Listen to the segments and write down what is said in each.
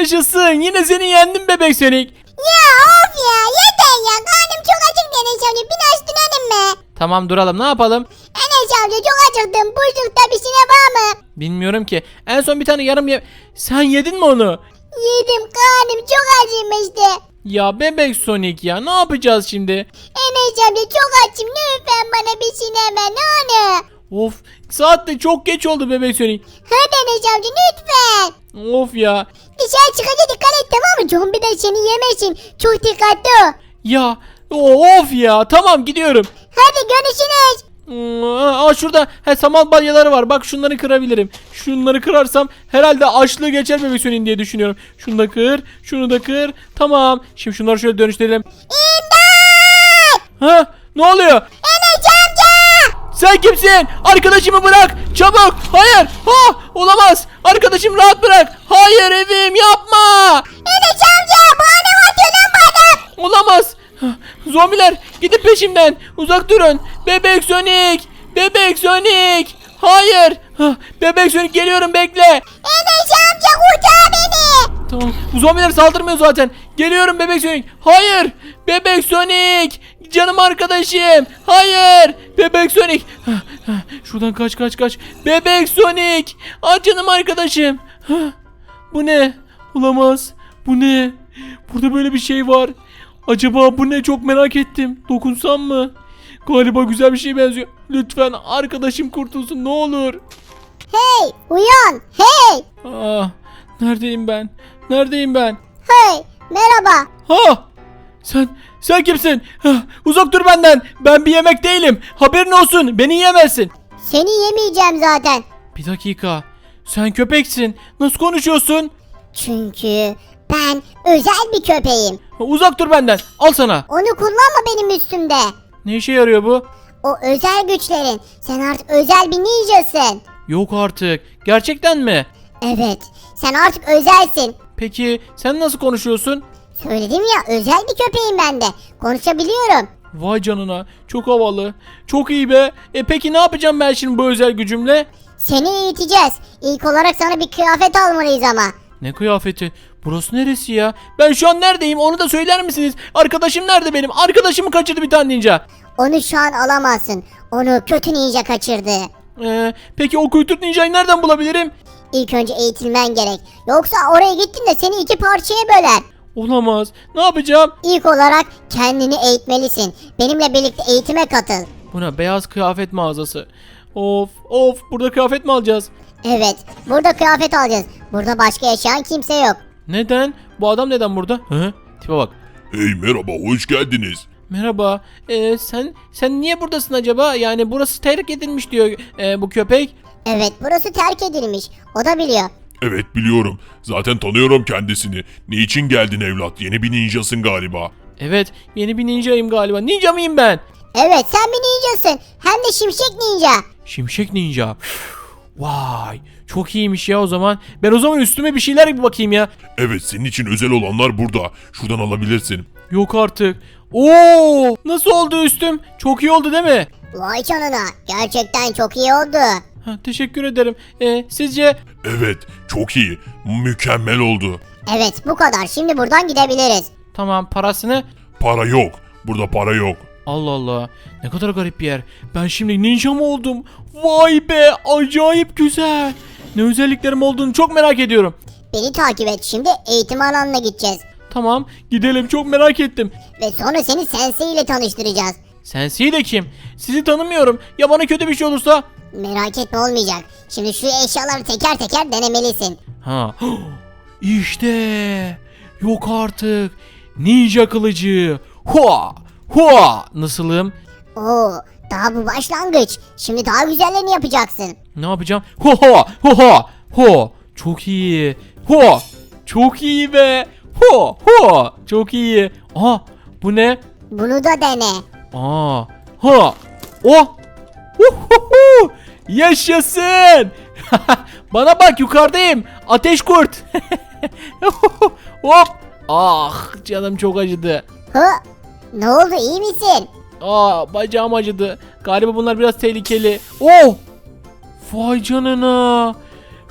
Yaşasın. Yine seni yendim bebek Sonic. Ya of ya yeter ya karnım çok acık Enes amca biraz dönelim mi? Tamam duralım ne yapalım? Enes amca çok acıktım buzlukta bir şey var mı? Bilmiyorum ki. En son bir tane yarım ye... Sen yedin mi onu? Yedim karnım çok acımıştı. Ya bebek Sonic ya ne yapacağız şimdi? Enes amca çok açım lütfen bana bir şey deme ne olur. Of saat de çok geç oldu bebek Sonic. Hadi Enes amca lütfen. Of ya. Dışarı çıkınca dikkat et tamam mı? Zombi de seni yemesin. Çok dikkatli ol. Ya of ya tamam gidiyorum. Hadi görüşürüz. Aa şurada he, saman balyaları var. Bak şunları kırabilirim. Şunları kırarsam herhalde açlığı geçer bebek Sonic'in diye düşünüyorum. Şunu da kır, şunu da kır. Tamam. Şimdi şunları şöyle dönüştürelim. İmdat! Ha? Ne oluyor? Sen kimsin? Arkadaşımı bırak. Çabuk. Hayır. Ha, olamaz. Arkadaşım rahat bırak. Hayır evim yapma. Enes amca bu adam atıyor lan bu adam. Olamaz. Zombiler gidin peşimden. Uzak durun. Bebek Sonic. Bebek Sonic. Hayır. Bebek Sonic geliyorum bekle. Enes amca kurtar beni. Tamam. Zombiler saldırmıyor zaten. Geliyorum Bebek Sonic. Hayır. Bebek Sonic. Canım arkadaşım. Hayır. Bebek Sonic. Şuradan kaç kaç kaç. Bebek Sonic. Aa, canım arkadaşım. Bu ne? Olamaz. Bu ne? Burada böyle bir şey var. Acaba bu ne? Çok merak ettim. Dokunsam mı? Galiba güzel bir şey benziyor. Lütfen arkadaşım kurtulsun ne olur. Hey uyan. Hey. Ah, neredeyim ben? Neredeyim ben? Hey. Merhaba. Ha! Sen, sen kimsin? Hah, Uzak dur benden. Ben bir yemek değilim. Haberin olsun. Beni yemezsin. Seni yemeyeceğim zaten. Bir dakika. Sen köpeksin. Nasıl konuşuyorsun? Çünkü ben özel bir köpeğim. Ha, Uzak dur benden. Al sana. Onu kullanma benim üstümde. Ne işe yarıyor bu? O özel güçlerin. Sen artık özel bir ninjasın. Yok artık. Gerçekten mi? Evet. Sen artık özelsin. Peki sen nasıl konuşuyorsun? Söyledim ya özel bir köpeğim ben de. Konuşabiliyorum. Vay canına. Çok havalı. Çok iyi be. E peki ne yapacağım ben şimdi bu özel gücümle? Seni eğiteceğiz. İlk olarak sana bir kıyafet almalıyız ama. Ne kıyafeti? Burası neresi ya? Ben şu an neredeyim? Onu da söyler misiniz? Arkadaşım nerede benim? Arkadaşımı kaçırdı bir tane ninja. Onu şu an alamazsın. Onu kötü ninja kaçırdı. Ee, peki o kuytur ninjayı nereden bulabilirim? İlk önce eğitilmen gerek. Yoksa oraya gittin de seni iki parçaya böler. Olamaz. Ne yapacağım? İlk olarak kendini eğitmelisin. Benimle birlikte eğitime katıl. Buna beyaz kıyafet mağazası. Of of burada kıyafet mi alacağız? Evet, burada kıyafet alacağız. Burada başka yaşayan kimse yok. Neden? Bu adam neden burada? Hı? Tipe bak. Hey merhaba hoş geldiniz. Merhaba. Ee, sen sen niye buradasın acaba? Yani burası terk edilmiş diyor ee, bu köpek. Evet, burası terk edilmiş. O da biliyor. Evet biliyorum. Zaten tanıyorum kendisini. Niçin geldin evlat? Yeni bir ninjasın galiba. Evet yeni bir ninjayım galiba. Ninja mıyım ben? Evet, sen bir ninjasın. Hem de şimşek ninja. Şimşek ninja. Vay çok iyiymiş ya o zaman. Ben o zaman üstüme bir şeyler bir bakayım ya. Evet senin için özel olanlar burada. Şuradan alabilirsin. Yok artık. Oo nasıl oldu üstüm? Çok iyi oldu değil mi? Vay canına, gerçekten çok iyi oldu. Ha, teşekkür ederim. Ee, sizce Evet çok iyi. Mükemmel oldu. Evet, bu kadar. Şimdi buradan gidebiliriz. tamam parasını Para yok. Burada para yok. Allah Allah. Ne kadar garip bir yer. Ben şimdi ninja mı oldum? Vay be acayip güzel. Ne özelliklerim olduğunu çok merak ediyorum. Beni takip et. Şimdi eğitim alanına gideceğiz. Tamam gidelim çok merak ettim. Ve sonra seni sensei ile tanıştıracağız. Sensi de kim? Sizi tanımıyorum. Ya bana kötü bir şey olursa? Merak etme olmayacak. Şimdi şu eşyaları teker teker denemelisin. Ha. İşte. Yok artık. Ninja kılıcı. Hua. Hua. Nasılım? Oo, daha bu başlangıç. Şimdi daha güzellerini yapacaksın. Ne yapacağım? Ho ho ho ho ho. Çok iyi. Ho. Çok iyi be. Ho ho. Çok iyi. Aha bu ne? Bunu da dene. Aa. Ha. Oh. Uhuhu. Yaşasın. Bana bak yukarıdayım. Ateş kurt. Hop. Ah canım çok acıdı. Hı? Ne oldu iyi misin? Aa bacağım acıdı. Galiba bunlar biraz tehlikeli. Oh! Vay canına.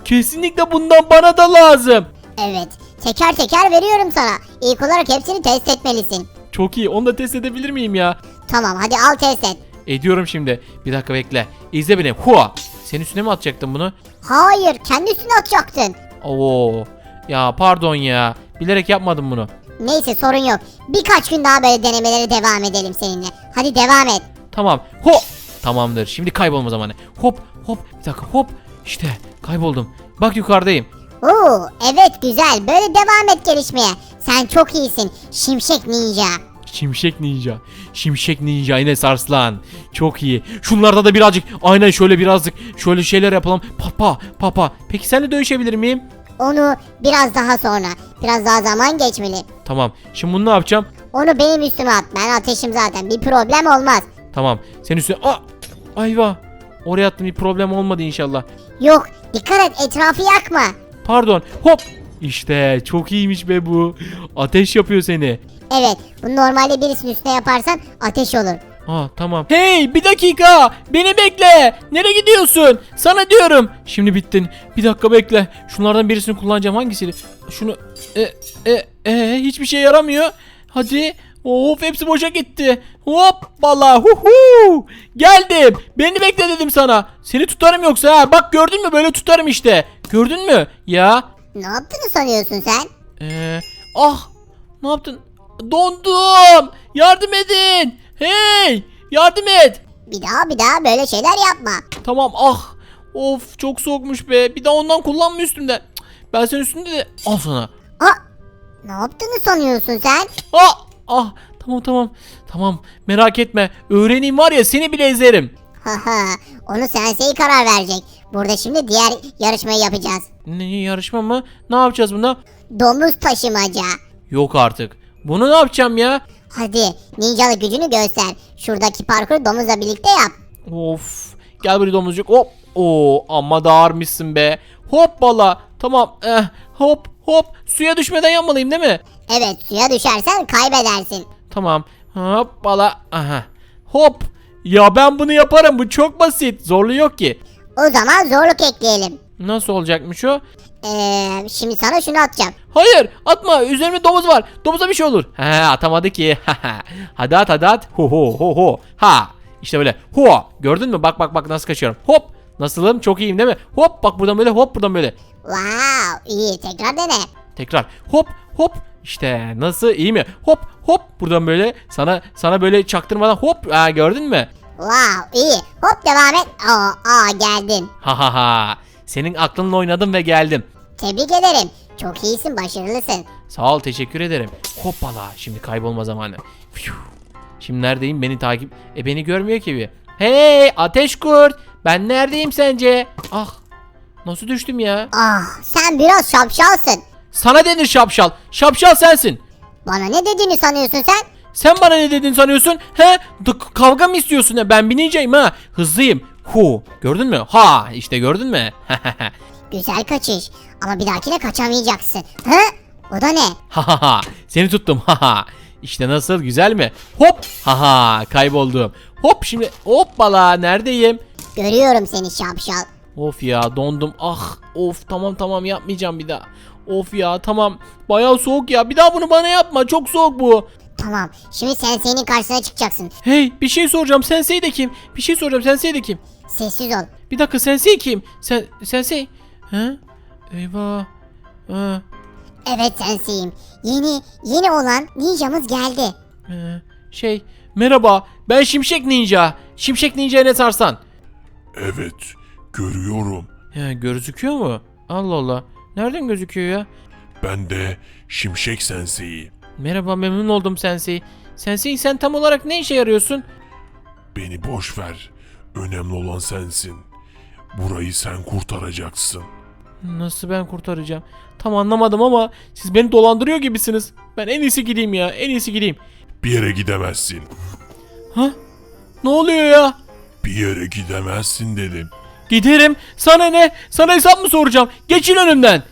Kesinlikle bundan bana da lazım. Evet. Teker teker veriyorum sana. İlk olarak hepsini test etmelisin. Çok iyi. Onu da test edebilir miyim ya? Tamam hadi al test et. Ediyorum şimdi. Bir dakika bekle. İzle beni. Hua. Senin üstüne mi atacaktım bunu? Hayır kendi üstüne atacaktın. Oo. Ya pardon ya. Bilerek yapmadım bunu. Neyse sorun yok. Birkaç gün daha böyle denemelere devam edelim seninle. Hadi devam et. Tamam. Hop. Tamamdır. Şimdi kaybolma zamanı. Hop hop. Bir dakika hop. İşte kayboldum. Bak yukarıdayım. Oo evet güzel böyle devam et gelişmeye. Sen çok iyisin. Şimşek ninja. Şimşek ninja. Şimşek ninja Enes Arslan. Çok iyi. Şunlarda da birazcık aynen şöyle birazcık şöyle şeyler yapalım. Papa papa. Peki seninle dövüşebilir miyim? Onu biraz daha sonra. Biraz daha zaman geçmeli. Tamam. Şimdi bunu ne yapacağım? Onu benim üstüme at. Ben ateşim zaten. Bir problem olmaz. Tamam. Senin üstüne... Aa! Ayva. Oraya attım bir problem olmadı inşallah. Yok dikkat et etrafı yakma. Pardon. Hop. İşte çok iyiymiş be bu. Ateş yapıyor seni. Evet bunu normalde birisinin üstüne yaparsan ateş olur. Aa tamam. Hey bir dakika. Beni bekle. Nereye gidiyorsun? Sana diyorum. Şimdi bittin. Bir dakika bekle. Şunlardan birisini kullanacağım. Hangisini? Şunu. E, e, e, hiçbir şey yaramıyor. Hadi. Of hepsi boşa gitti. Hop bala huhu. Geldim. Beni bekle dedim sana. Seni tutarım yoksa ha. Bak gördün mü böyle tutarım işte. Gördün mü? Ya. Ne yaptığını sanıyorsun sen? Ee, ah ne yaptın? Dondum. Yardım edin. Hey yardım et. Bir daha bir daha böyle şeyler yapma. Tamam ah. Of çok soğukmuş be. Bir daha ondan kullanma üstümden. Cık, Ben senin üstünde de al sana. Aa, ne yaptığını sanıyorsun sen? Ah ah tamam tamam. Tamam merak etme. Öğreneyim var ya seni bile ezerim. Haha onu sensei karar verecek. Burada şimdi diğer yarışmayı yapacağız. Ne yarışma mı? Ne yapacağız bunda? Domuz taşımaca. Yok artık. Bunu ne yapacağım ya? Hadi ninjalı gücünü göster. Şuradaki parkuru domuzla birlikte yap. Of. Gel buraya domuzcuk. Hop. Oo amma da ağırmışsın be. Hop bala. Tamam. Eh, hop hop. Suya düşmeden yapmalıyım değil mi? Evet suya düşersen kaybedersin. Tamam. Hop bala. Aha. Hop. Ya ben bunu yaparım. Bu çok basit. Zorlu yok ki. O zaman zorluk ekleyelim. Nasıl olacakmış o? Ee, şimdi sana şunu atacağım. Hayır atma üzerimde domuz var. Domuza bir şey olur. He atamadı ki. hadi at hadi at. Ho ho ho ho. Ha. İşte böyle. Ho. Gördün mü? Bak bak bak nasıl kaçıyorum. Hop. Nasılım? Çok iyiyim değil mi? Hop bak buradan böyle hop buradan böyle. Wow iyi tekrar dene. Tekrar. Hop hop. İşte nasıl iyi mi? Hop hop buradan böyle sana sana böyle çaktırmadan hop ha, gördün mü? Wow iyi. Hop devam et. Aa, aa geldin. Ha ha ha. Senin aklınla oynadım ve geldim. Tebrik ederim. Çok iyisin başarılısın. Sağ ol teşekkür ederim. Hoppala şimdi kaybolma zamanı. Fiyu. Şimdi neredeyim beni takip... E beni görmüyor ki bir. Hey ateş kurt. Ben neredeyim sence? Ah. Nasıl düştüm ya? Ah sen biraz şapşalsın. Sana denir şapşal. Şapşal sensin. Bana ne dediğini sanıyorsun sen? Sen bana ne dedin sanıyorsun? He? D- kavga mı istiyorsun? ya? Ben bineceğim ha. Hızlıyım. Hu. Gördün mü? Ha. işte gördün mü? Güzel kaçış. Ama bir dahakine kaçamayacaksın. Hı? O da ne? Ha ha ha. Seni tuttum. Ha ha. İşte nasıl güzel mi? Hop. Ha ha. Kayboldum. Hop şimdi hoppala neredeyim? Görüyorum seni şapşal. Of ya dondum. Ah of tamam tamam yapmayacağım bir daha. Of ya tamam. Bayağı soğuk ya. Bir daha bunu bana yapma. Çok soğuk bu. Tamam. Şimdi sen senin karşısına çıkacaksın. Hey bir şey soracağım. Sensei de kim? Bir şey soracağım. Sensei de kim? Sessiz ol. Bir dakika Sensei kim? Sen Sensei? He? Eyvah. Ha. Evet senseyim. Yeni yeni olan ninjamız geldi. Ee, şey merhaba ben Şimşek Ninja. Şimşek Ninja Enes Arslan. Evet, görüyorum. He, gözüküyor mu? Allah Allah. Nereden gözüküyor ya? Ben de Şimşek Sensei. Merhaba memnun oldum Sensei. Sensei sen tam olarak ne işe yarıyorsun? Beni boş ver. Önemli olan sensin. Burayı sen kurtaracaksın. Nasıl ben kurtaracağım? Tam anlamadım ama siz beni dolandırıyor gibisiniz. Ben en iyisi gideyim ya. En iyisi gideyim. Bir yere gidemezsin. Ha? Ne oluyor ya? Bir yere gidemezsin dedim. Giderim. Sana ne? Sana hesap mı soracağım? Geçin önümden.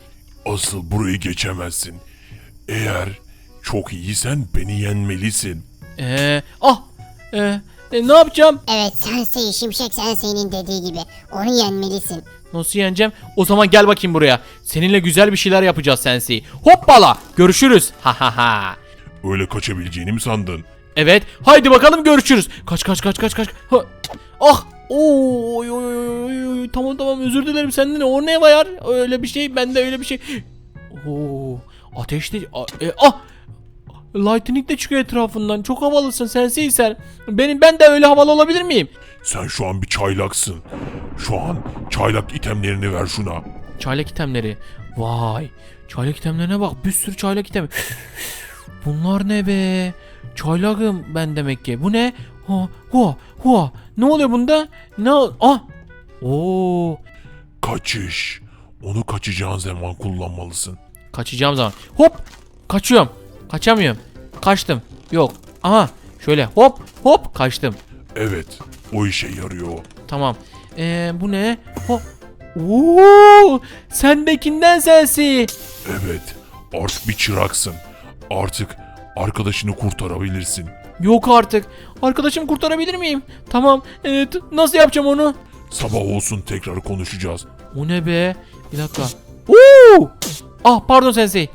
Asıl burayı geçemezsin. Eğer çok iyisen beni yenmelisin. Ee, ah. Ee, E, ne yapacağım? Evet Sensei Şimşek Sensei'nin dediği gibi. Onu yenmelisin. Nasıl yeneceğim? O zaman gel bakayım buraya. Seninle güzel bir şeyler yapacağız Sensei. Hoppala. Görüşürüz. Ha ha ha. Öyle kaçabileceğini mi sandın? Evet. Haydi bakalım görüşürüz. Kaç kaç kaç kaç kaç. Ha. Ah. Oo, oy, oy, oy, oy, oy. Tamam tamam özür dilerim senden o ne var öyle bir şey bende öyle bir şey. Oo, ateşli a- e, ah Lightning de çıkıyor etrafından. Çok havalısın Sensei sen. Benim ben de öyle havalı olabilir miyim? Sen şu an bir çaylaksın. Şu an çaylak itemlerini ver şuna. Çaylak itemleri. Vay. Çaylak itemlerine bak. Bir sürü çaylak item. Bunlar ne be? Çaylakım ben demek ki. Bu ne? Ha, hua, hua. Ne oluyor bunda? Ne? Ah. Oo. Kaçış. Onu kaçacağın zaman kullanmalısın. Kaçacağım zaman. Hop. Kaçıyorum. Kaçamıyorum. Kaçtım. Yok. Aha. Şöyle hop hop kaçtım. Evet, o işe yarıyor. Tamam. Ee, bu ne? Hop. Oo! Sendekinden sensi. Evet, artık bir çıraksın. Artık arkadaşını kurtarabilirsin. Yok artık. Arkadaşımı kurtarabilir miyim? Tamam. Evet. Nasıl yapacağım onu? Sabah olsun tekrar konuşacağız. O ne be? Bir dakika. Oo! Ah pardon sensei.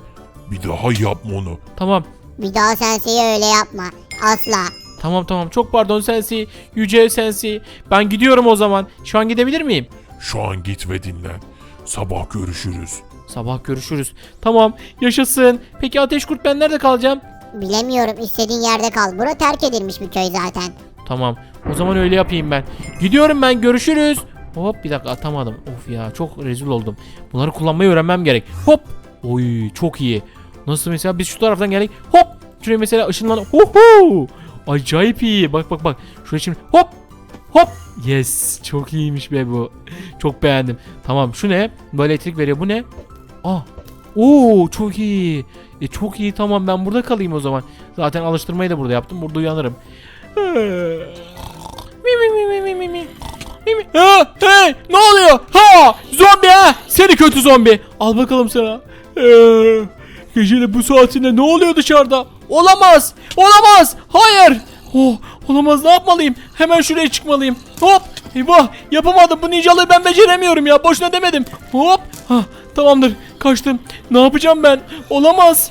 Bir daha yapma onu. Tamam. Bir daha Sensei'ye öyle yapma. Asla. Tamam tamam. Çok pardon sensei. Yüce sensei. Ben gidiyorum o zaman. Şu an gidebilir miyim? Şu an git ve dinlen. Sabah görüşürüz. Sabah görüşürüz. Tamam. Yaşasın. Peki ateş kurt ben nerede kalacağım? Bilemiyorum istediğin yerde kal. Bura terk edilmiş bir köy zaten. Tamam. O zaman öyle yapayım ben. Gidiyorum ben. Görüşürüz. Hop bir dakika atamadım. Of ya çok rezil oldum. Bunları kullanmayı öğrenmem gerek. Hop. Oy çok iyi. Nasıl mesela biz şu taraftan geldik. Hop. Şuraya mesela ışınlan. Huhu. Acayip iyi. Bak bak bak. Şuraya şimdi hop. Hop. Yes. Çok iyiymiş be bu. Çok beğendim. Tamam şu ne? Böyle elektrik veriyor. Bu ne? Ah. Oo çok iyi. E çok iyi tamam ben burada kalayım o zaman. Zaten alıştırmayı da burada yaptım. Burada uyanırım. Mi mi mi mi mi mi mi. Ha, hey, ne oluyor? Ha, zombi ha. Seni kötü zombi. Al bakalım sana. Gecenin bu saatinde ne oluyor dışarıda? Olamaz. Olamaz. Hayır. Oh, olamaz ne yapmalıyım? Hemen şuraya çıkmalıyım. Hop. Eyvah yapamadım bu ninjalığı ben beceremiyorum ya. Boşuna demedim. Hop. Ha, tamamdır kaçtım. Ne yapacağım ben? Olamaz.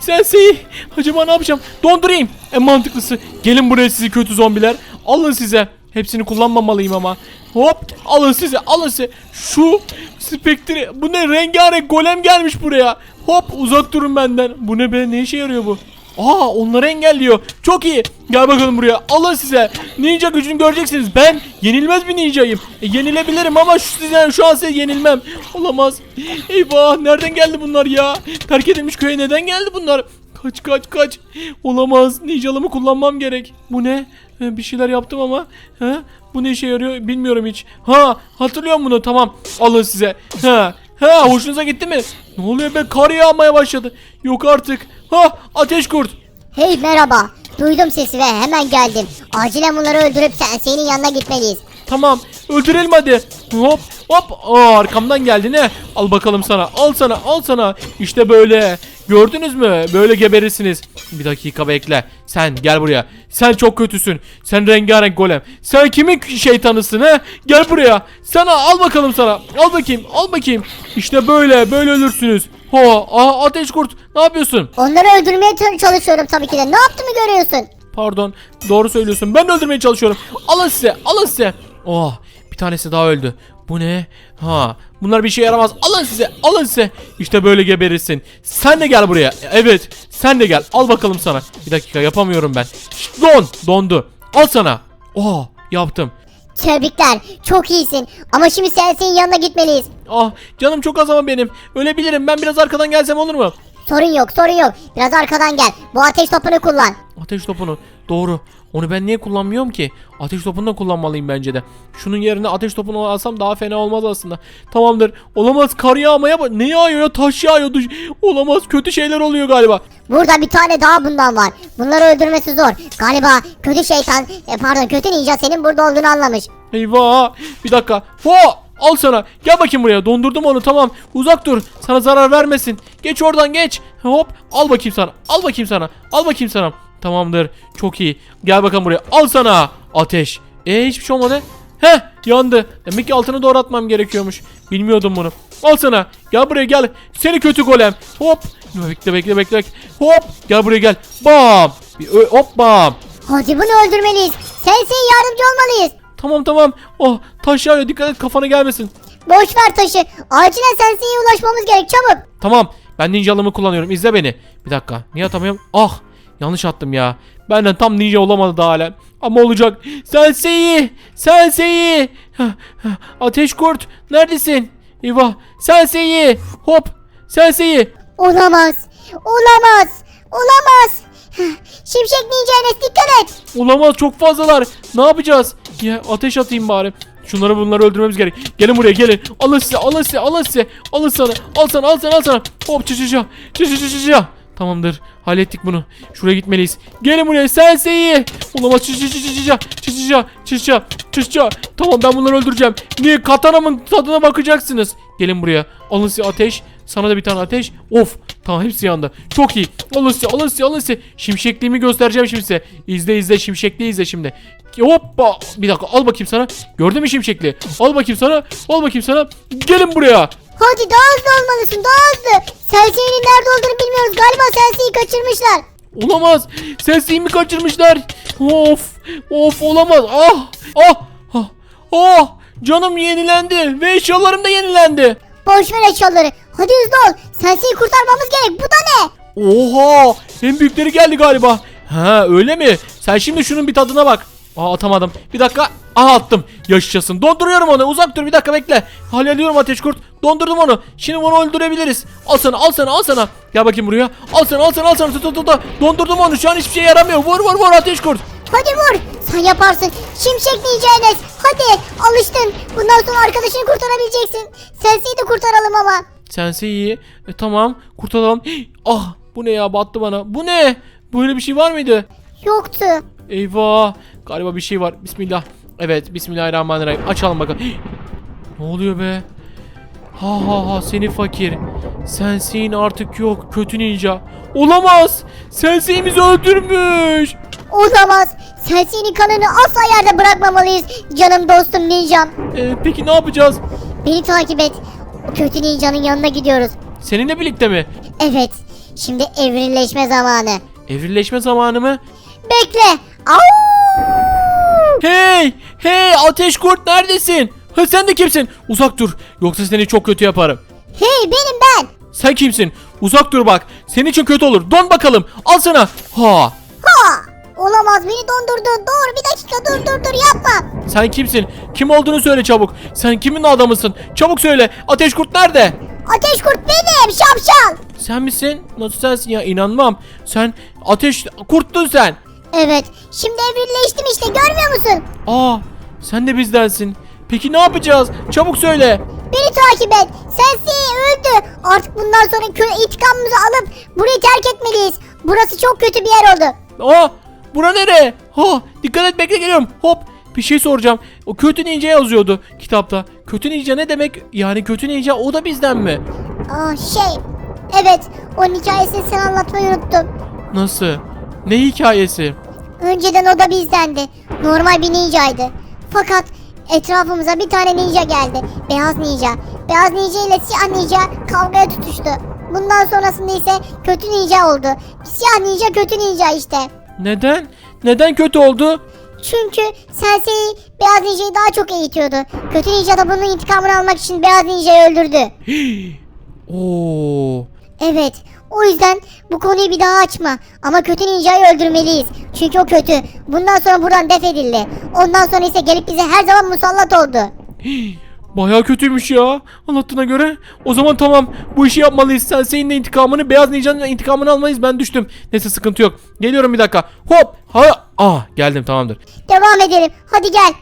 Sensei. Acaba ne yapacağım? Dondurayım. En mantıklısı. Gelin buraya sizi kötü zombiler. Alın size. Hepsini kullanmamalıyım ama. Hop alın size alın size. Şu spektri bu ne rengarenk golem gelmiş buraya. Hop uzak durun benden. Bu ne be ne işe yarıyor bu? Aa onları engelliyor. Çok iyi. Gel bakalım buraya. Alın size. Ninja gücünü göreceksiniz. Ben yenilmez bir ninjayım. E, yenilebilirim ama şu size şu an size yenilmem. Olamaz. Eyvah nereden geldi bunlar ya? Terk edilmiş köye neden geldi bunlar? Kaç kaç kaç. Olamaz. Ninjalımı kullanmam gerek. Bu ne? Ee, Bir şeyler yaptım ama. Ha? Bu ne işe yarıyor bilmiyorum hiç. Ha hatırlıyorum bunu tamam. Alın size. Ha. Ha hoşunuza gitti mi? Ne oluyor be kar yağmaya başladı. Yok artık. Ha ateş kurt. Hey merhaba. Duydum sesi ve hemen geldim. Acilen bunları öldürüp Sensei'nin yanına gitmeliyiz. Tamam öldürelim hadi. Hop hop. Aa, arkamdan geldi ne? Al bakalım sana. Al sana al sana. İşte böyle. Gördünüz mü? Böyle geberirsiniz. Bir dakika bekle. Sen gel buraya. Sen çok kötüsün. Sen rengarenk golem. Sen kimin şeytanısın he? Gel buraya. Sana al bakalım sana. Al bakayım. Al bakayım. İşte böyle. Böyle ölürsünüz. Ho, aa, ateş kurt. Ne yapıyorsun? Onları öldürmeye çalışıyorum tabii ki de. Ne yaptığımı görüyorsun. Pardon. Doğru söylüyorsun. Ben de öldürmeye çalışıyorum. Alın size. Alın size. Oh. Bir tanesi daha öldü. Bu ne? Ha. Bunlar bir şey yaramaz. Alın size. Alın size. İşte böyle geberirsin. Sen de gel buraya. Evet. Sen de gel. Al bakalım sana. Bir dakika yapamıyorum ben. Şşt, don. Dondu. Al sana. Oh. Yaptım. Tebrikler. Çok iyisin. Ama şimdi Sensei'nin yanına gitmeliyiz. Ah. Canım çok az ama benim. Ölebilirim. Ben biraz arkadan gelsem olur mu? Sorun yok sorun yok. Biraz arkadan gel. Bu ateş topunu kullan. Ateş topunu. Doğru. Onu ben niye kullanmıyorum ki? Ateş topunu da kullanmalıyım bence de. Şunun yerine ateş topunu alsam daha fena olmaz aslında. Tamamdır. Olamaz kar yağmaya bak. Ne yağıyor ya? Taş yağıyor. Olamaz. Kötü şeyler oluyor galiba. Burada bir tane daha bundan var. Bunları öldürmesi zor. Galiba kötü şeytan, e, pardon kötü ninja senin burada olduğunu anlamış. Eyvah. Bir dakika. Ho! Al sana. Gel bakayım buraya. Dondurdum onu tamam. Uzak dur. Sana zarar vermesin. Geç oradan geç. Hop. Al bakayım sana. Al bakayım sana. Al bakayım sana. Tamamdır. Çok iyi. Gel bakalım buraya. Al sana. Ateş. E hiçbir şey olmadı. Heh yandı. Demek ki altını doğru atmam gerekiyormuş. Bilmiyordum bunu. Al sana. Gel buraya gel. Seni kötü golem. Hop. Bekle bekle bekle. bekle. Hop. Gel buraya gel. Bam. Hop bam. Hadi bunu öldürmeliyiz. Sensin yardımcı olmalıyız. Tamam tamam. Oh taş yağıyor. Dikkat et kafana gelmesin. Boş ver taşı. Acilen Sensei'ye ulaşmamız gerek çabuk. Tamam. Ben ninjalığımı kullanıyorum. İzle beni. Bir dakika. Niye atamıyorum? Ah. Yanlış attım ya. Benden tam ninja olamadı daha hala. Ama olacak. Sensei. Sensei. Ateş kurt. Neredesin? Eyvah. Sensei. Hop. Sensei. Olamaz. Olamaz. Olamaz. Şimşek Ninja Enes dikkat et. Olamaz çok fazlalar. Ne yapacağız? Ya ateş atayım bari. Şunları bunları öldürmemiz gerek. Gelin buraya gelin. Alın size alın size alın size. Alın sana. Al sana al sana al sana. Hop çı çı. Çı çı çı çı çı. Tamamdır. Hallettik bunu. Şuraya gitmeliyiz. Gelin buraya sensei. Olamaz çı çı çı çı çı çı. Çı çı çı. Çı çı. Tamam ben bunları öldüreceğim. Niye katanamın tadına bakacaksınız. Gelin buraya. Alın size ateş. Sana da bir tane ateş. Of. Tamam hepsi yandı. Çok iyi. Alın size alın size alın size. Şimşekliğimi göstereceğim şimdi size. İzle izle şimşekliği izle şimdi. Hoppa. Bir dakika al bakayım sana. Gördün mü şimşekliği? Al bakayım sana. Al bakayım sana. Gelin buraya. Hadi daha hızlı olmalısın daha hızlı. Sensei'nin nerede olduğunu bilmiyoruz. Galiba Sensei'yi kaçırmışlar. Olamaz. Sesliği mi kaçırmışlar? Of. Of olamaz. Ah. Ah. Ah. Ah. Canım yenilendi. Ve eşyalarım da yenilendi. Boş ver eşyaları. Hadi hızlı ol. Sensei'yi kurtarmamız gerek. Bu da ne? Oha! En büyükleri geldi galiba. Ha öyle mi? Sen şimdi şunun bir tadına bak. Aa atamadım. Bir dakika. Aha attım. Yaşasın. Donduruyorum onu. Uzak dur bir dakika bekle. Hallediyorum ateş kurt. Dondurdum onu. Şimdi onu öldürebiliriz. Al sana al sana al sana. Gel bakayım buraya. Al sana al sana al sana. Tut tut tut. Dondurdum onu. Şu an hiçbir şey yaramıyor. Vur vur vur ateş kurt. Hadi vur. Sen yaparsın. Şimşek Enes. Hadi alıştın. Bundan sonra arkadaşını kurtarabileceksin. Sensei'yi de kurtaralım ama. Sense iyi. E, tamam. Kurtulalım. Hii, Ah bu ne ya battı bana. Bu ne? Böyle bir şey var mıydı? Yoktu. Eyvah. Galiba bir şey var. Bismillah. Evet. Bismillahirrahmanirrahim. Açalım bakalım. Hii! Ne oluyor be? Ha ha ha seni fakir. Senseyin artık yok. Kötü ninja. Olamaz. Senseyimizi öldürmüş. Olamaz. Sensei'nin kanını asla yerde bırakmamalıyız. Canım dostum ninjam. E, peki ne yapacağız? Beni takip et. O kötü ninjanın yanına gidiyoruz. Seninle birlikte mi? Evet. Şimdi evrileşme zamanı. Evrileşme zamanı mı? Bekle. Au! Hey! Hey! Ateş kurt neredesin? Ha, sen de kimsin? Uzak dur. Yoksa seni çok kötü yaparım. Hey benim ben. Sen kimsin? Uzak dur bak. Senin için kötü olur. Don bakalım. Al sana. Ha. Ha! Olamaz beni dondurdu. Dur bir dakika dur dur dur yapma. Sen kimsin? Kim olduğunu söyle çabuk. Sen kimin adamısın? Çabuk söyle. Ateş kurt nerede? Ateş kurt benim şapşal. Sen misin? Nasıl sensin ya? İnanmam. Sen ateş kurttun sen. Evet şimdi evrileştim işte görmüyor musun? Aa, sen de bizdensin. Peki ne yapacağız? Çabuk söyle. Beni takip et. Sensei öldü. Artık bundan sonra köy intikamımızı alıp burayı terk etmeliyiz. Burası çok kötü bir yer oldu. Aa, bura nere? Ha, dikkat et bekle geliyorum. Hop. Bir şey soracağım. O kötü ninja yazıyordu kitapta. Kötü ninja ne demek? Yani kötü ninja o da bizden mi? Aa şey. Evet onun hikayesini sana anlatmayı unuttum. Nasıl? Ne hikayesi? Önceden o da bizdendi. Normal bir ninjaydı. Fakat etrafımıza bir tane ninja geldi. Beyaz ninja. Beyaz ninja ile siyah ninja kavgaya tutuştu. Bundan sonrasında ise kötü ninja oldu. Siyah ninja kötü ninja işte. Neden? Neden kötü oldu? Çünkü Sensei Beyaz Ninja'yı daha çok eğitiyordu. Kötü ninja da bunun intikamını almak için Beyaz Ninja'yı öldürdü. Oo. Evet. O yüzden bu konuyu bir daha açma. Ama kötü ninjayı öldürmeliyiz. Çünkü o kötü. Bundan sonra buradan def edildi. Ondan sonra ise gelip bize her zaman musallat oldu. Baya kötüymüş ya. Anlattığına göre. O zaman tamam. Bu işi yapmalıyız. Sen senin de intikamını, beyaz ninjanın intikamını almalıyız. Ben düştüm. Neyse sıkıntı yok. Geliyorum bir dakika. Hop. Ha. Ah geldim tamamdır. Devam edelim. Hadi gel.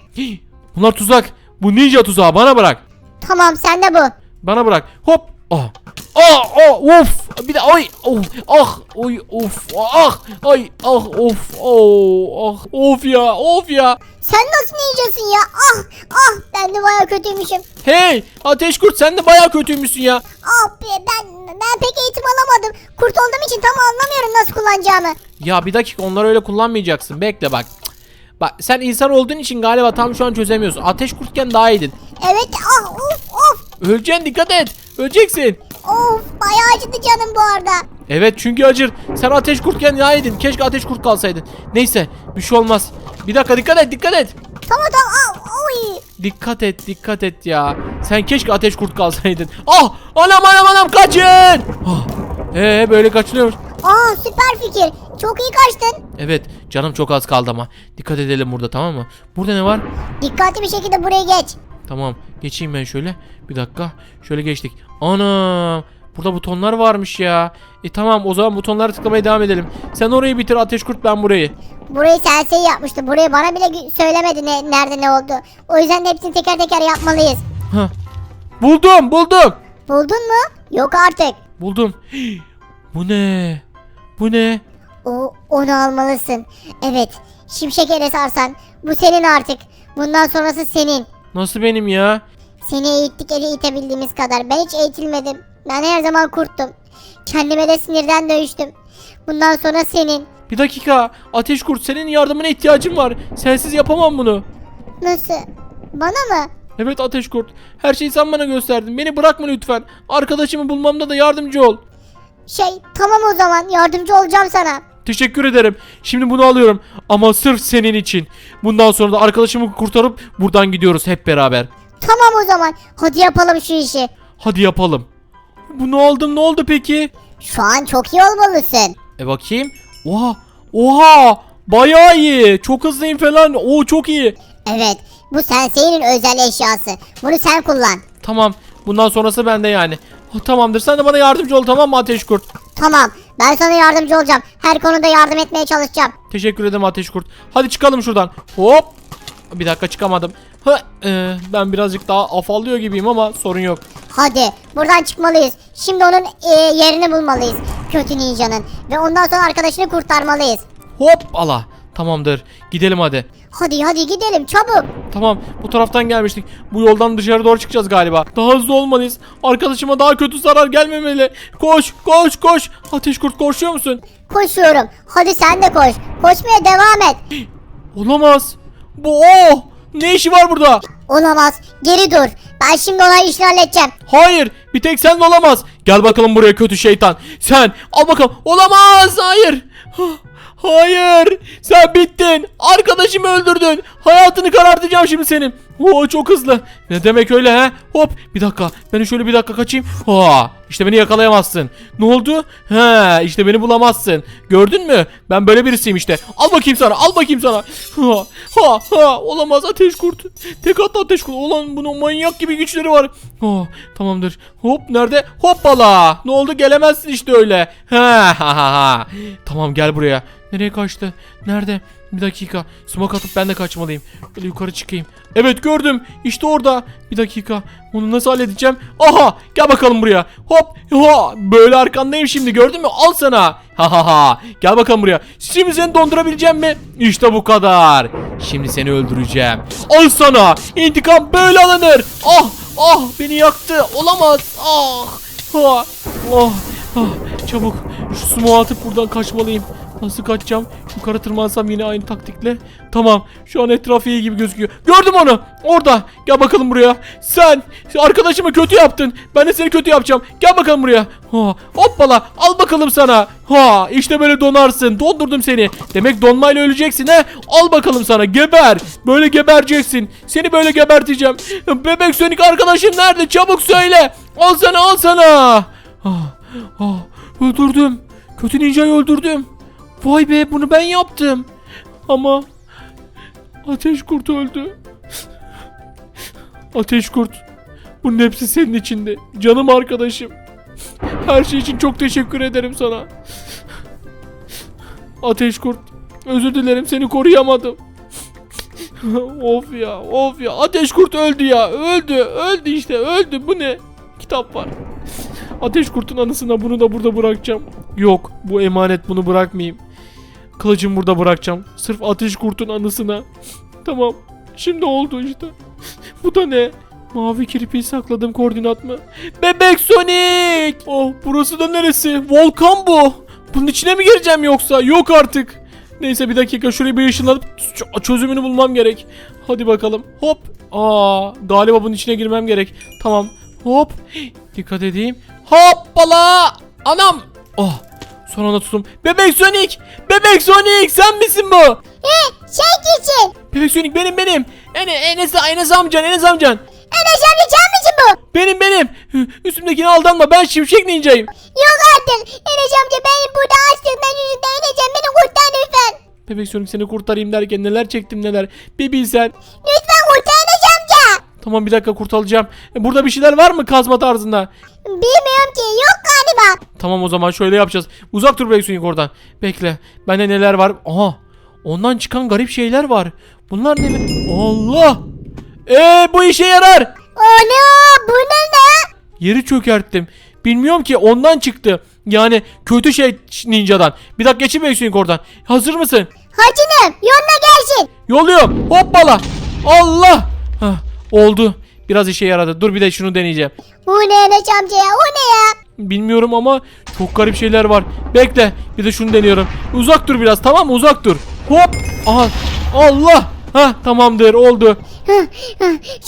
Bunlar tuzak. Bu ninja tuzağı bana bırak. Tamam sende bu. Bana bırak. Hop. Ah. Ah, ah, of. Bir de ay. Of. Ah. Oy. Of. Ah. Ay. Ah. Of. Oh. Ah. Of ya. Of ya. Sen nasıl ninjasın ya? Ah ah ben de baya kötüymüşüm. Hey. Ateş kurt sen de bayağı kötüymüşsün ya. Ah be ben ben pek eğitim alamadım. Kurt olduğum için tam anlamıyorum nasıl kullanacağımı. Ya bir dakika onları öyle kullanmayacaksın. Bekle bak. Bak sen insan olduğun için galiba tam şu an çözemiyorsun. Ateş kurtken daha iyiydin. Evet ah of of Öleceksin dikkat et. Öleceksin. Of bayağı acıdı canım bu arada. Evet çünkü acır. Sen ateş kurtken iyiydin. Keşke ateş kurt kalsaydın. Neyse bir şey olmaz. Bir dakika dikkat et dikkat et. Tamam tamam ah oy. Dikkat et dikkat et ya. Sen keşke ateş kurt kalsaydın. Ah anam anam anam kaçın. Ah. Ee böyle kaçılıyormuş. Aa süper fikir. Çok iyi kaçtın. Evet canım çok az kaldı ama. Dikkat edelim burada tamam mı? Burada ne var? Dikkatli bir şekilde buraya geç. Tamam geçeyim ben şöyle. Bir dakika. Şöyle geçtik. Ana! Burada butonlar varmış ya. E tamam o zaman butonları tıklamaya devam edelim. Sen orayı bitir ateş kurt ben burayı. Burayı sensei yapmıştı. Burayı bana bile söylemedi ne, nerede ne oldu. O yüzden de hepsini teker teker yapmalıyız. Hah. Buldum buldum. Buldun mu? Yok artık. Buldum. Hii, Bu ne? Bu ne? O onu almalısın. Evet. Şimşek Enes Arsan. Bu senin artık. Bundan sonrası senin. Nasıl benim ya? Seni eğittik eli itebildiğimiz kadar. Ben hiç eğitilmedim. Ben her zaman kurttum. Kendime de sinirden dövüştüm. Bundan sonra senin. Bir dakika. Ateş kurt senin yardımına ihtiyacım var. Sensiz yapamam bunu. Nasıl? Bana mı? Evet Ateş Kurt. Her şeyi sen bana gösterdin. Beni bırakma lütfen. Arkadaşımı bulmamda da yardımcı ol. Şey tamam o zaman yardımcı olacağım sana. Teşekkür ederim. Şimdi bunu alıyorum. Ama sırf senin için. Bundan sonra da arkadaşımı kurtarıp buradan gidiyoruz hep beraber. Tamam o zaman. Hadi yapalım şu işi. Hadi yapalım. Bunu aldım ne oldu peki? Şu an çok iyi olmalısın. E bakayım. Oha. Oha. Bayağı iyi. Çok hızlıyım falan. Oo çok iyi. Evet. Bu sensei'nin özel eşyası. Bunu sen kullan. Tamam. Bundan sonrası bende yani. Ha, tamamdır. Sen de bana yardımcı ol tamam mı Ateş Kurt? Tamam. Ben sana yardımcı olacağım. Her konuda yardım etmeye çalışacağım. Teşekkür ederim Ateş Kurt. Hadi çıkalım şuradan. Hop. Bir dakika çıkamadım. Ha, e, ben birazcık daha afallıyor gibiyim ama sorun yok. Hadi buradan çıkmalıyız. Şimdi onun e, yerini bulmalıyız. Kötü ninjanın. Ve ondan sonra arkadaşını kurtarmalıyız. Hop ala. Tamamdır. Gidelim hadi. Hadi hadi gidelim çabuk. Tamam bu taraftan gelmiştik. Bu yoldan dışarı doğru çıkacağız galiba. Daha hızlı olmalıyız. Arkadaşıma daha kötü zarar gelmemeli. Koş koş koş. Ateş kurt koşuyor musun? Koşuyorum. Hadi sen de koş. Koşmaya devam et. Olamaz. Bu o. Ne işi var burada? Olamaz. Geri dur. Ben şimdi ona işini halledeceğim. Hayır. Bir tek sen olamaz. Gel bakalım buraya kötü şeytan. Sen al bakalım. Olamaz. Hayır. Hayır. Sen bittin. Arkadaşımı öldürdün. Hayatını karartacağım şimdi senin. Oo çok hızlı. Ne demek öyle he? Hop bir dakika. Ben şöyle bir dakika kaçayım. Ha işte beni yakalayamazsın. Ne oldu? He işte beni bulamazsın. Gördün mü? Ben böyle birisiyim işte. Al bakayım sana. Al bakayım sana. Ha ha ha olamaz ateş kurt. Tek atlı ateş kurt. Ulan bunun manyak gibi güçleri var. Ha tamamdır. Hop nerede? Hoppala. Ne oldu? Gelemezsin işte öyle. Ha ha ha ha. Tamam gel buraya. Nereye kaçtı? Nerede? Bir dakika. Smoke atıp ben de kaçmalıyım. Böyle yukarı çıkayım. Evet gördüm. İşte orada. Bir dakika. Onu nasıl halledeceğim? Aha! Gel bakalım buraya. Hop! Ha! Böyle arkandayım şimdi. Gördün mü? Al sana. Ha ha ha. Gel bakalım buraya. Şimdi seni dondurabileceğim mi? İşte bu kadar. Şimdi seni öldüreceğim. Al sana. İntikam böyle alınır. Ah! Ah! Beni yaktı. Olamaz. Ah! Ha! Ah! Ah! Çabuk. Şu smoke atıp buradan kaçmalıyım. Nasıl kaçacağım? Yukarı tırmansam yine aynı taktikle. Tamam. Şu an etrafı iyi gibi gözüküyor. Gördüm onu. Orada. Gel bakalım buraya. Sen arkadaşımı kötü yaptın. Ben de seni kötü yapacağım. Gel bakalım buraya. Ha, hoppala. Al bakalım sana. Ha, işte böyle donarsın. Dondurdum seni. Demek donmayla öleceksin he. Al bakalım sana. Geber. Böyle gebereceksin. Seni böyle geberteceğim. Bebek Sonic arkadaşın nerede? Çabuk söyle. Al sana al sana. Ah, ah, öldürdüm. Kötü ninjayı öldürdüm. Vay be bunu ben yaptım. Ama Ateş Kurt öldü. Ateş Kurt. Bunun hepsi senin içinde. Canım arkadaşım. Her şey için çok teşekkür ederim sana. Ateş Kurt. Özür dilerim seni koruyamadım. of ya of ya. Ateş Kurt öldü ya. Öldü. Öldü işte öldü. Bu ne? Kitap var. Ateş kurtun anısına bunu da burada bırakacağım. Yok bu emanet bunu bırakmayayım. Kılıcımı burada bırakacağım. Sırf ateş kurtun anısına. Tamam. Şimdi oldu işte. Bu da ne? Mavi kirpiği sakladığım koordinat mı? Bebek Sonic! Oh burası da neresi? Volkan bu. Bunun içine mi gireceğim yoksa? Yok artık. Neyse bir dakika şurayı bir ışınlanıp çözümünü bulmam gerek. Hadi bakalım. Hop. Aa galiba bunun içine girmem gerek. Tamam. Hop. Dikkat edeyim. Hoppala. Anam. Oh. Son anda tuttum. Bebek Sonic. Bebek Sonic sen misin bu? He şey için. Bebek Sonic benim benim. Ene, Enes, Enes amcan Enes amcan. Enes amca sen misin bu? Benim benim. Hı, Üstümdekini aldanma ben şimşek ninjayım. Yok artık. Enes amca ben burada açlıktan yüzünden öleceğim. Beni kurtar lütfen. Bebek Sonic seni kurtarayım derken neler çektim neler. Bir bilsen. Lütfen kurtar. Tamam bir dakika kurtaracağım. E, Burada bir şeyler var mı kazma tarzında? Bilmiyorum ki yok galiba. Tamam o zaman şöyle yapacağız. Uzak dur Bebek Sonic oradan. Bekle. Bende neler var? Aha. Ondan çıkan garip şeyler var. Bunlar ne? Allah. Eee bu işe yarar. Ana bu ne ne? Yeri çökerttim. Bilmiyorum ki ondan çıktı. Yani kötü şey ninjadan. Bir dakika geçin Bebek Sonic oradan. Hazır mısın? Hacınım yoluna gelsin. Yolluyorum. Hoppala. Allah. Oldu. Biraz işe yaradı. Dur bir de şunu deneyeceğim. O ne Enes amca ya o ne ya? Bilmiyorum ama çok garip şeyler var. Bekle. Bir de şunu deniyorum. Uzak dur biraz tamam mı? Uzak dur. Hop. Aha. Allah. Ha tamamdır oldu.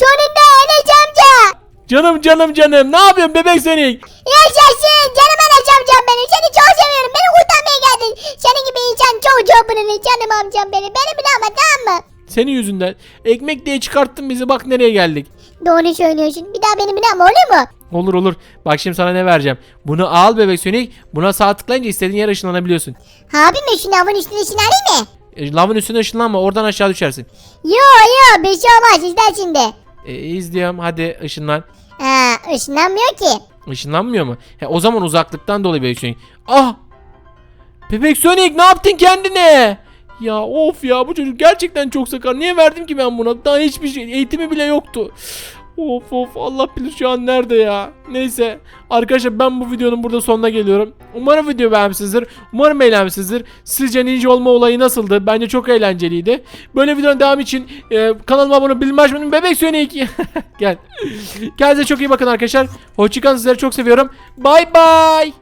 Sonunda Enes amca. Canım canım canım. Ne yapıyorsun bebek Sonic? Yaşasın canım Enes amcam benim. Seni çok seviyorum. Beni kurtarmaya geldin. Senin gibi insan çok çok bunun canım amcam benim. Beni bile ama tamam mı? Senin yüzünden. Ekmek diye çıkarttın bizi bak nereye geldik. Doğru söylüyorsun. Bir daha beni bile ama olur mu? Olur olur. Bak şimdi sana ne vereceğim. Bunu al bebek Sonic. Buna sağ tıklayınca istediğin yere ışınlanabiliyorsun. Abi mi şu lavın üstüne şinari mi? E, lavın üstüne ışınlanma oradan aşağı düşersin. Yo yo bir şey olmaz izler şimdi. E, izliyorum hadi ışınlan. Ha ışınlanmıyor ki. Işınlanmıyor mu? He, o zaman uzaklıktan dolayı Bebek Sonic. Ah! Bebek Sonic ne yaptın kendine? Ya of ya bu çocuk gerçekten çok sakar. Niye verdim ki ben buna? Daha hiçbir şey eğitimi bile yoktu. Of of Allah bilir şu an nerede ya. Neyse arkadaşlar ben bu videonun burada sonuna geliyorum. Umarım video beğenmişsinizdir. Umarım eğlenmişsinizdir. Sizce ninja olma olayı nasıldı? Bence çok eğlenceliydi. Böyle videonun devamı için e, kanalıma abone bildirim açmayı bebek Sonic. Gel. Kendinize çok iyi bakın arkadaşlar. Hoşçakalın sizleri çok seviyorum. Bay bay.